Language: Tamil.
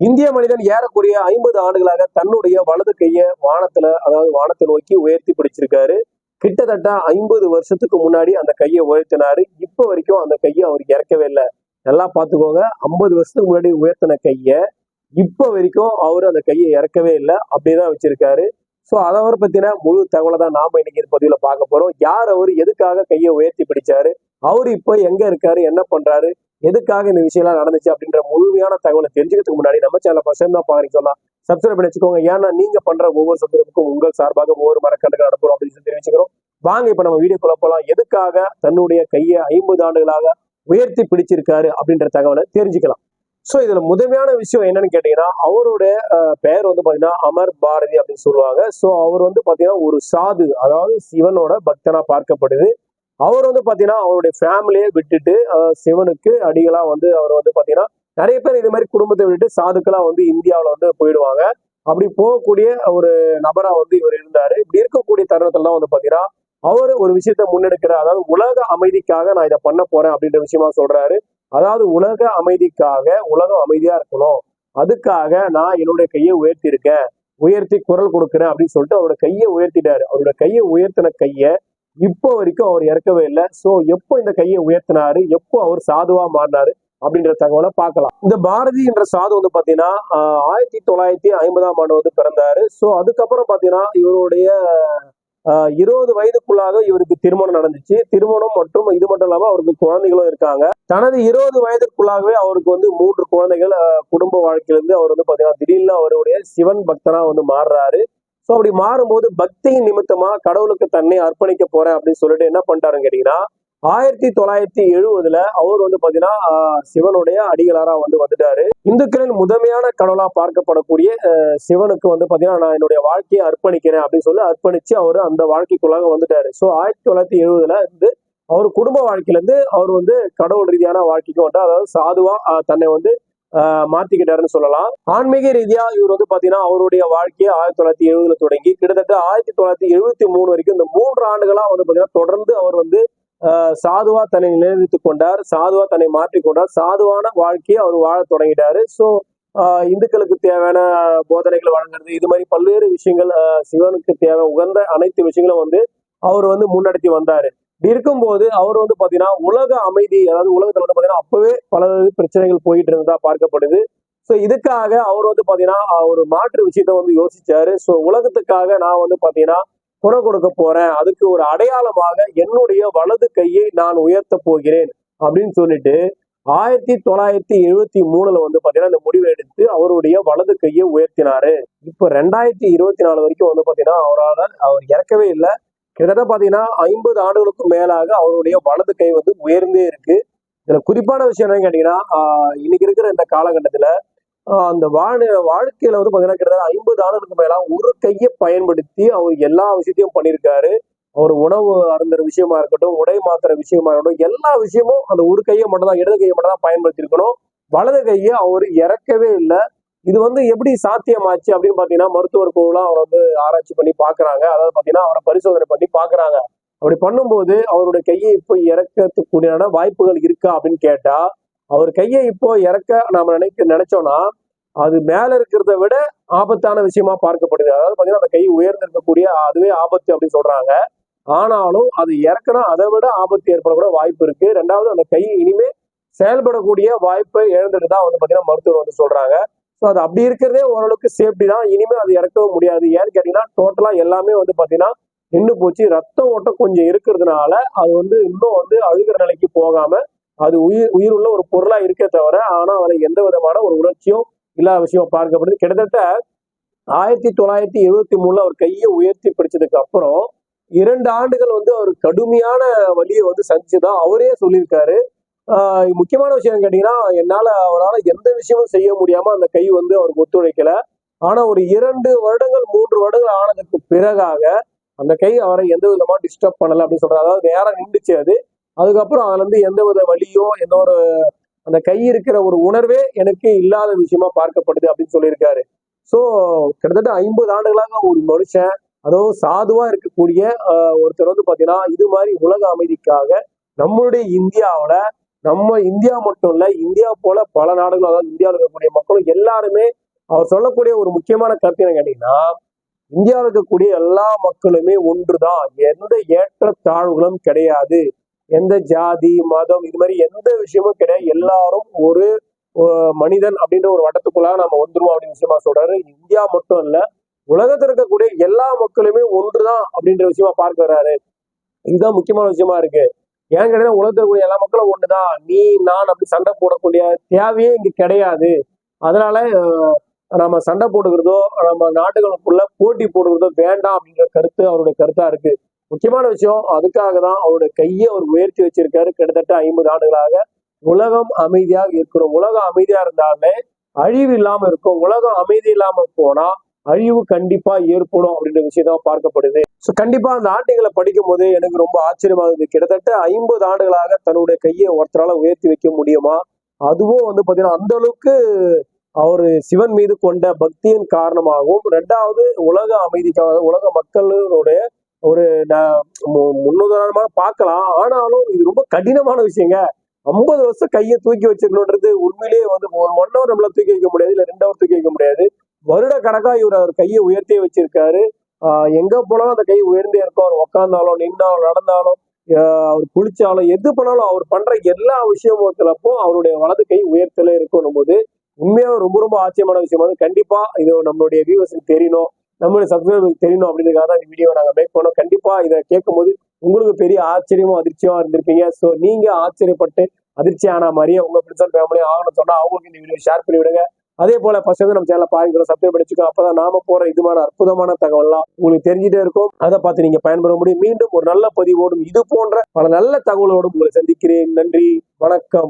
இந்திய மனிதன் ஏறக்குறைய ஐம்பது ஆண்டுகளாக தன்னுடைய வலது கையை வானத்துல அதாவது வானத்தை நோக்கி உயர்த்தி பிடிச்சிருக்காரு. கிட்டத்தட்ட ஐம்பது வருஷத்துக்கு முன்னாடி அந்த கையை உயர்த்தினாரு. இப்போ வரைக்கும் அந்த கையை அவர் இறக்கவே இல்லை. நல்லா பார்த்துக்கோங்க. ஐம்பது வருஷத்துக்கு முன்னாடி உயர்த்தின கையை இப்போ வரைக்கும் அவர் அந்த கையை இறக்கவே இல்லை. அப்படிதான் வச்சிருக்காரு. ஸோ அதை பத்தின முழு தகவலை தான் நாம இன்னைக்கு இந்த பதிவுல பார்க்க போறோம். யார் அவர் எதுக்காக கையை உயர்த்தி பிடிச்சாரு? அவர் இப்போ எங்க இருக்காரு? என்ன பண்றாரு? எதுக்காக இந்த விஷயம்லாம் நடந்துச்சு அப்படின்ற முழுமையான தகவலை தெரிஞ்சுக்கிறதுக்கு முன்னாடி நம்ம சேனலை ஃபர்ஸ்ட் தான் பாருங்க சொன்னா சப்ஸ்கிரைப் பண்ணி வச்சுக்கோங்க. ஏன்னா நீங்க பண்ற ஒவ்வொரு சப்ஸ்கிரைப்புக்கும் உங்கள் சார்பாக ஒவ்வொரு மரக்கண்டுகள் நடப்போம் அப்படின்னு சொல்லி தெரிவிச்சுக்கிறோம். வாங்க இப்ப நம்ம வீடியோ போலாம். எதுக்காக தன்னுடைய கையை ஐம்பது ஆண்டுகளாக உயர்த்தி பிடிச்சிருக்காரு அப்படின்ற தகவலை தெரிஞ்சுக்கலாம். ஸோ இதுல முதன்மையான விஷயம் என்னன்னு கேட்டீங்கன்னா அவருடைய பெயர் வந்து பாத்தீங்கன்னா அமர் பாரதி அப்படின்னு சொல்லுவாங்க. ஸோ அவர் வந்து பாத்தீங்கன்னா ஒரு சாது அதாவது சிவனோட பக்தனா பார்க்கப்படுது. அவர் வந்து பார்த்தீங்கன்னா அவருடைய ஃபேமிலியை விட்டுட்டு சிவனுக்கு அடிகளாக வந்து அவர் வந்து பார்த்தீங்கன்னா நிறைய பேர் இது மாதிரி குடும்பத்தை விட்டுட்டு சாதுக்களாக வந்து இந்தியாவில் வந்து போயிடுவாங்க. அப்படி போகக்கூடிய ஒரு நபராக வந்து இவர் இருந்தார். இப்படி இருக்கக்கூடிய தருணத்துல தான் வந்து பார்த்தீங்கன்னா அவர் ஒரு விஷயத்த முன்னெடுக்கிற அதாவது உலக அமைதிக்காக நான் இதை பண்ண போறேன் அப்படின்ற விஷயமா சொல்றாரு. அதாவது உலக அமைதிக்காக உலகம் அமைதியா இருக்கணும். அதுக்காக நான் என்னுடைய கையை உயர்த்தி இருக்கேன். உயர்த்தி குரல் கொடுக்குறேன் அப்படின்னு சொல்லிட்டு அவரோட கையை உயர்த்திட்டாரு. அவரோட கையை உயர்த்தின கையை இப்போ வரைக்கும் அவர் இறக்கவே இல்லை. ஸோ எப்போ இந்த கையை உயர்த்தினாரு? எப்போ அவர் சாதுவா மாறினாரு? அப்படின்ற தகவலை பார்க்கலாம். இந்த பாரதி என்ற சாது வந்து பாத்தீங்கன்னா ஆயிரத்தி தொள்ளாயிரத்தி ஐம்பதாம் ஆண்டு வந்து பிறந்தாரு. ஸோ அதுக்கப்புறம் பாத்தீங்கன்னா இவருடைய இருபது வயதுக்குள்ளாக இவருக்கு திருமணம் நடந்துச்சு. திருமணம் மற்றும் இது மட்டும் இல்லாம அவருக்கு குழந்தைகளும் இருக்காங்க. தனது இருபது வயதுக்குள்ளாகவே அவருக்கு வந்து மூன்று குழந்தைகள் குடும்ப வாழ்க்கையிலிருந்து அவர் வந்து பாத்தீங்கன்னா திடீர்னு அவருடைய சிவன் பக்தனா வந்து மாறுறாரு. ஸோ அப்படி மாறும்போது பக்தியின் நிமித்தமா கடவுளுக்கு தன்னை அர்ப்பணிக்க போறேன் அப்படின்னு சொல்லிட்டு என்ன பண்ணிட்டாருன்னு கேட்டீங்கன்னா ஆயிரத்தி தொள்ளாயிரத்தி எழுபதுல அவர் வந்து பாத்தீங்கன்னா சிவனுடைய அடிகளாரா வந்து வந்துட்டாரு. இந்துக்களின் முதன்மையான கடவுளா பார்க்கப்படக்கூடிய சிவனுக்கு வந்து பாத்தீங்கன்னா நான் என்னுடைய வாழ்க்கையை அர்ப்பணிக்கிறேன் அப்படின்னு சொல்லி அர்ப்பணிச்சு அவர் அந்த வாழ்க்கைக்குள்ளாக வந்துட்டாரு. ஸோ ஆயிரத்தி தொள்ளாயிரத்தி எழுபதுல இருந்து அவர் குடும்ப வாழ்க்கையில இருந்து அவர் வந்து கடவுள் ரீதியான வாழ்க்கைக்கு வந்தார் அதாவது சாதுவா தன்னை வந்து மாத்திக்கிட்டாருன்னு சொல்லலாம். ஆன்மீக ரீதியா இவர் வந்து பாத்தீங்கன்னா அவருடைய வாழ்க்கையை ஆயிரத்தி தொள்ளாயிரத்தி எழுபதுல தொடங்கி கிட்டத்தட்ட ஆயிரத்தி தொள்ளாயிரத்தி எழுபத்தி மூணு வரைக்கும் இந்த மூன்று ஆண்டுகளா வந்து பாத்தீங்கன்னா தொடர்ந்து அவர் வந்து ஆஹ், சாதுவா தன்னை நிலைநிறுத்திக் கொண்டார் சாதுவா தன்னை மாற்றிக் கொண்டார் சாதுவான வாழ்க்கையை அவர் வாழ தொடங்கிட்டாரு. ஸோ இந்துக்களுக்கு தேவையான போதனைகள் வழங்குறது இது மாதிரி பல்வேறு விஷயங்கள் சிவனுக்கு தேவை உகந்த அனைத்து விஷயங்களும் வந்து அவர் வந்து முன்னெடுத்தி வந்தாரு. இப்படி இருக்கும்போது அவர் வந்து பாத்தீங்கன்னா உலக அமைதி அதாவது உலகத்துல வந்து பாத்தீங்கன்னா அப்பவே பல பிரச்சனைகள் போயிட்டு இருந்ததா பார்க்கப்படுது. ஸோ இதுக்காக அவர் வந்து பாத்தீங்கன்னா ஒரு மாற்று விஷயத்த வந்து யோசிச்சாரு. ஸோ உலகத்துக்காக நான் வந்து பாத்தீங்கன்னா குரல் கொடுக்க போறேன். அதுக்கு ஒரு அடையாளமாக என்னுடைய வலது கையை நான் உயர்த்த போகிறேன் அப்படின்னு சொல்லிட்டு ஆயிரத்தி தொள்ளாயிரத்தி எழுபத்தி மூணுல வந்து பாத்தீங்கன்னா இந்த முடிவை எடுத்து அவருடைய வலது கையை உயர்த்தினாரு. இப்போ ரெண்டாயிரத்தி இருபத்தி நாலு வரைக்கும் வந்து பாத்தீங்கன்னா அவரால் அவர் இறக்கவே இல்லை. கிட்டத்தட்ட பார்த்தீங்கன்னா ஐம்பது ஆண்டுகளுக்கு மேலாக அவருடைய வலது கை வந்து உயர்ந்தே இருக்கு. இதுல குறிப்பான விஷயம் என்னன்னு கேட்டீங்கன்னா இன்னைக்கு இருக்கிற இந்த காலகட்டத்துல அந்த வாழ் வாழ்க்கையில வந்து பாத்தீங்கன்னா கிட்டத்தட்ட ஐம்பது ஆண்டுகளுக்கு மேல ஒரு கையை பயன்படுத்தி அவர் எல்லா விஷயத்தையும் பண்ணியிருக்காரு. அவர் உணவு அருந்துற விஷயமா இருக்கட்டும் உடை மாத்துற விஷயமா இருக்கட்டும் எல்லா விஷயமும் அந்த ஒரு கையை மட்டும் தான் இடது கையை மட்டும் தான் பயன்படுத்தியிருக்கணும். வலது கையை அவர் இறக்கவே இல்லை. இது வந்து எப்படி சாத்தியமாச்சு அப்படின்னு பாத்தீங்கன்னா மருத்துவர் குழுலாம் அவர் வந்து ஆராய்ச்சி பண்ணி பாக்குறாங்க. அதாவது பாத்தீங்கன்னா அவரை பரிசோதனை பண்ணி பாக்குறாங்க. அப்படி பண்ணும்போது அவருடைய கையை இப்போ இறக்கத்துக்குடியான வாய்ப்புகள் இருக்கா அப்படின்னு கேட்டா அவர் கையை இப்போ இறக்க நாம நினைக்க நினைச்சோம்னா அது மேல இருக்கிறத விட ஆபத்தான விஷயமா பார்க்கப்படுது. அதாவது பாத்தீங்கன்னா அந்த கை உயர்ந்திருக்கக்கூடிய அதுவே ஆபத்து அப்படின்னு சொல்றாங்க. ஆனாலும் அது இறக்கணும் அதை விட ஆபத்து ஏற்படக்கூட வாய்ப்பு இருக்கு. ரெண்டாவது அந்த கை இனிமே செயல்படக்கூடிய வாய்ப்பை இழந்துட்டு தான் வந்து பாத்தீங்கன்னா மருத்துவர் வந்து சொல்றாங்க. ஸோ அது அப்படி இருக்கிறதே ஓரளவுக்கு சேஃப்டி தான். இனிமேல் அது இறக்கவும் முடியாது. ஏன்னு கேட்டீங்கன்னா டோட்டலாக எல்லாமே வந்து பார்த்தீங்கன்னா நின்று போச்சு. ரத்த ஓட்டம் கொஞ்சம் இருக்கிறதுனால அது வந்து இன்னும் வந்து அழுகிற நிலைக்கு போகாம அது உயிர் உயிர் உள்ள ஒரு பொருளா இருக்கே தவிர ஆனா அதில் எந்த விதமான ஒரு உணர்ச்சியும் இல்லாத விஷயம் பார்க்கப்படுது. கிட்டத்தட்ட ஆயிரத்தி தொள்ளாயிரத்தி எழுபத்தி மூணுல அவர் கையை உயர்த்தி பிடிச்சதுக்கு அப்புறம் இரண்டு ஆண்டுகள் வந்து அவர் கடுமையான வழியை வந்து சந்திச்சுதான் அவரே சொல்லியிருக்காரு. முக்கியமான விஷயம் கேட்டீங்கன்னா என்னால அவரால் எந்த விஷயமும் செய்ய முடியாம அந்த கை வந்து அவருக்கு ஒத்துழைக்கல. ஆனா ஒரு இரண்டு வருடங்கள் மூன்று வருடங்கள் ஆனதுக்கு பிறகாக அந்த கை அவரை எந்த விதமா டிஸ்டர்ப் பண்ணல அப்படின்னு சொல்றாரு. அதாவது நேரம் நின்றுச்சு அது. அதுக்கப்புறம் அதுல இருந்து எந்த வித வலியோ எந்த ஒரு அந்த கை இருக்கிற ஒரு உணர்வே எனக்கு இல்லாத விஷயமா பார்க்கப்படுது அப்படின்னு சொல்லியிருக்காரு. ஸோ கிட்டத்தட்ட ஐம்பது ஆண்டுகளாக ஒரு மனுஷன் அதுவும் சாதுவா இருக்கக்கூடிய ஒருத்தர் வந்து பாத்தீங்கன்னா இது மாதிரி உலக அமைதிக்காக நம்மளுடைய இந்தியாவில் நம்ம இந்தியா மட்டும் இல்ல இந்தியா போல பல நாடுகள் அதாவது இந்தியாவில் இருக்கக்கூடிய மக்களும் எல்லாருமே அவர் சொல்லக்கூடிய ஒரு முக்கியமான கருத்து என்ன கேட்டீங்கன்னா இந்தியாவில் இருக்கக்கூடிய எல்லா மக்களுமே ஒன்றுதான். எந்த ஏற்ற தாழ்வுகளும் கிடையாது. எந்த ஜாதி மதம் இது மாதிரி எந்த விஷயமும் கிடையாது. எல்லாரும் ஒரு மனிதன் அப்படின்ற ஒரு வட்டத்துக்குள்ளாக நம்ம வந்துருவோம் அப்படின்னு விஷயமா சொல்றாரு. இந்தியா மட்டும் இல்ல உலகத்தில் இருக்கக்கூடிய எல்லா மக்களுமே ஒன்றுதான் அப்படின்ற விஷயமா பார்க்க வர்றாரு. இதுதான் முக்கியமான விஷயமா இருக்கு. ஏன் கிடையாது உலகத்தில் இருக்கக்கூடிய எல்லா மக்களும் ஒண்ணுதான். நீ நான் அப்படி சண்டை போடக்கூடிய தேவையே இங்க கிடையாது. அதனால நம்ம சண்டை போடுகிறதோ நம்ம நாடுகளுக்குள்ள போட்டி போடுகிறதோ வேண்டாம் அப்படின்ற கருத்து அவருடைய கருத்தா இருக்கு. முக்கியமான விஷயம் அதுக்காக தான் அவருடைய கையை அவர் முயற்சி வச்சிருக்காரு கிட்டத்தட்ட ஐம்பது ஆண்டுகளாக. உலகம் அமைதியாக இருக்கிறோம் உலகம் அமைதியா இருந்தாலே அழிவு இல்லாம இருக்கும். உலகம் அமைதி இல்லாம போனா அழிவு கண்டிப்பா ஏற்படும் அப்படின்ற விஷயம் தான் பார்க்கப்படுது. ஸோ கண்டிப்பாக அந்த ஆண்டுகளை படிக்கும் போது எனக்கு ரொம்ப ஆச்சரியமாக இருந்தது கிட்டத்தட்ட ஐம்பது ஆண்டுகளாக தன்னுடைய கையை ஒருத்தரால் உயர்த்தி வைக்க முடியுமா? அதுவும் வந்து பார்த்தீங்கன்னா அந்த அளவுக்கு அவர் சிவன் மீது கொண்ட பக்தியின் காரணமாகவும் ரெண்டாவது உலக அமைதிக்காக உலக மக்களுடைய ஒரு ந- மு- முன்னுதாரணமாக பார்க்கலாம். ஆனாலும் இது ரொம்ப கடினமான விஷயங்க. ஐம்பது வருஷம் கையை தூக்கி வச்சிருக்கணுன்றது உண்மையிலேயே வந்து ஒரு ஒன் ஹவர் நம்மளால தூக்கி வைக்க முடியாது இல்லை ரெண்டு ஹவர் தூக்கி வைக்க முடியாது. வருட கணக்காக இவர் அவர் கையை உயர்த்தியே வச்சிருக்காரு. எங்க போனாலும் அந்த கை உயர்ந்தே இருக்கும். அவர் உக்காந்தாலும் நின்னாலும் நடந்தாலும் அவர் குளிச்சாலும் எது பண்ணாலும் அவர் பண்ற எல்லா விஷயமும் சிலப்போ அவருடைய வலது கை உயர்த்தல இருக்கணும் போது உண்மையாக ரொம்ப ரொம்ப ஆச்சரியமான விஷயம். வந்து கண்டிப்பா இது நம்மளுடைய வியூவர்ஸுக்கு தெரியணும். நம்மளுடைய சப்ஸ்கிரைபருக்கு தெரியணும் அப்படின்றதுக்காக தான் இந்த வீடியோ நாங்க மேக் பண்ணோம். கண்டிப்பா இதை கேட்கும்போது உங்களுக்கு பெரிய ஆச்சரியமும் அதிர்ச்சியும் இருந்திருப்பீங்க. ஸோ நீங்க ஆச்சரியப்பட்டு அதிர்ச்சி ஆன மாதிரியே உங்க ஃப்ரெண்ட்ஸ் அண்ட் ஃபேமிலி ஆகணும்னு சொன்னா அவங்களுக்கு இந்த வீடியோ ஷேர் பண்ணி விடுங்க அதே போல ஃபர்ஸ்ட் வந்து நம்ம சேனலை பாருங்க சப்ஸ்கிரைப் பண்ணிச்சுக்கோ அப்பதான் நாம போற இதுமான அற்புதமான தகவல்லாம் உங்களுக்கு தெரிஞ்சுட்டே இருக்கும். அதை பார்த்து நீங்க பயன்பெற முடியும். மீண்டும் ஒரு நல்ல பதிவோடும் இது போன்ற பல நல்ல தகவலோடும் உங்களை சந்திக்கிறேன். நன்றி. வணக்கம்.